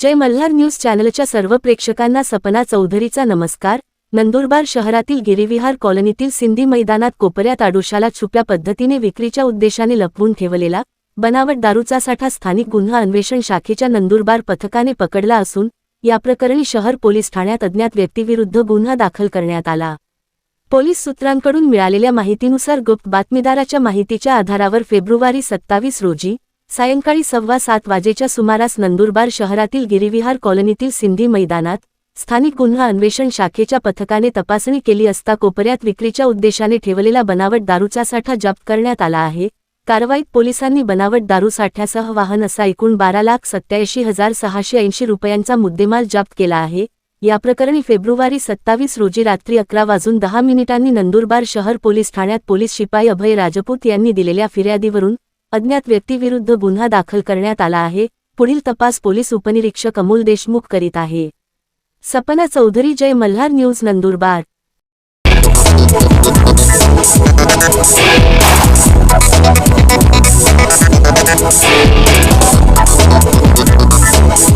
जय Malhar news चॅनलच्या सर्व प्रेक्षकांना सपना चौधरीचा नमस्कार. नंदुरबार शहरातील गिरिविहार कॉलनीतील सिंधी मैदानात कोपऱ्यात आडोशाला छुप्या पद्धतीने विक्रीच्या उद्देशाने लपवून ठेवलेला बनावट दारूचा साठा स्थानिक गुन्हा अन्वेषण शाखेच्या नंदुरबार पथकाने पकडला असून या प्रकरणी शहर पोलीस ठाण्यात अज्ञात व्यक्तीविरुद्ध गुन्हा दाखल करण्यात आला. पोलीस सूत्रांकडून मिळालेल्या माहितीनुसार गुप्त बातमीदाराच्या माहितीच्या आधारावर फेब्रुवारी सत्तावीस रोजी सायंकाळी सव्वा सात वाजेच्या सुमारास नंदुरबार शहरातील गिरिविहार कॉलनीतील सिंधी मैदानात स्थानिक गुन्हा अन्वेषण शाखेच्या पथकाने तपासणी केली असता कोपऱ्यात विक्रीच्या उद्देशाने ठेवलेला बनावट दारूचा साठा जप्त करण्यात आला आहे. कारवाईत पोलिसांनी बनावट दारू साठ्यासह वाहन असा एकूण बारा लाख सत्याऐंशी हजार सहाशे ऐंशी रुपयांचा मुद्देमाल जप्त केला आहे. या प्रकरणी फेब्रुवारी सत्तावीस रोजी रात्री अकरा वाजून दहा मिनिटांनी नंदुरबार शहर पोलीस ठाण्यात पोलीस शिपाई अभय राजपूत यांनी दिलेल्या फिर्यादीवरून अज्ञात व्यक्तीविरुद्ध गुन्हा दाखल करण्यात आला आहे पुढील तपास पोलीस उपनिरीक्षक अमोल देशमुख करीत आहे. सपना चौधरी जय मल्हार न्यूज नंदुरबार.